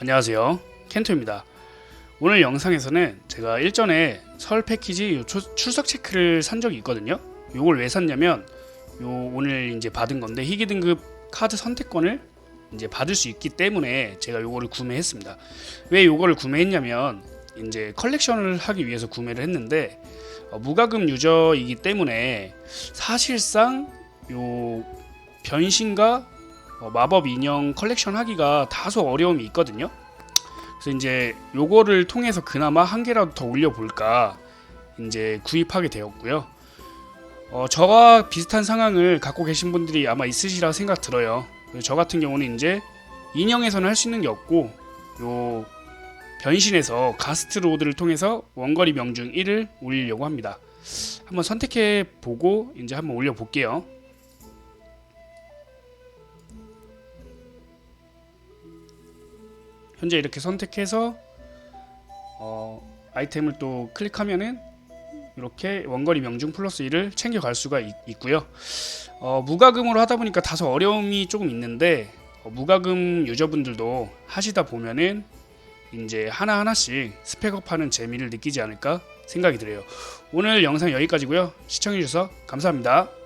안녕하세요. 켄토입니다. 오늘 영상에서는 제가 일전에 설 패키지 출석 체크를 산 적이 있거든요. 요걸 왜 샀냐면 요 오늘 이제 받은 건데 희귀 등급 카드 선택권을 이제 받을 수 있기 때문에 제가 요거를 구매했습니다. 왜 요거를 구매했냐면 이제 컬렉션을 하기 위해서 구매를 했는데 어, 무과금 유저이기 때문에 사실상 요 변신과 어, 마법 인형 컬렉션 하기가 다소 어려움이 있거든요. 그래서 이제 요거를 통해서 그나마 한 개라도 더 올려볼까 이제 구입하게 되었고요. 어, 저와 비슷한 상황을 갖고 계신 분들이 아마 있으시라 생각 들어요. 저 같은 경우는 이제 인형에서는 할 수 있는 게 없고 요 변신해서 가스트 로드를 통해서 원거리 명중 1을 올리려고 합니다. 한번 선택해 보고 이제 한번 올려 볼게요. 현재 이렇게 선택해서 어, 아이템을 또 클릭하면은 이렇게 원거리 명중 플러스 1을 챙겨갈 수가 있, 있고요. 어, 무과금으로 하다 보니까 다소 어려움이 조금 있는데 어, 무과금 유저분들도 하시다 보면은 이제 하나 하나씩 스펙업하는 재미를 느끼지 않을까 생각이 들어요. 오늘 영상 여기까지고요. 시청해주셔서 감사합니다.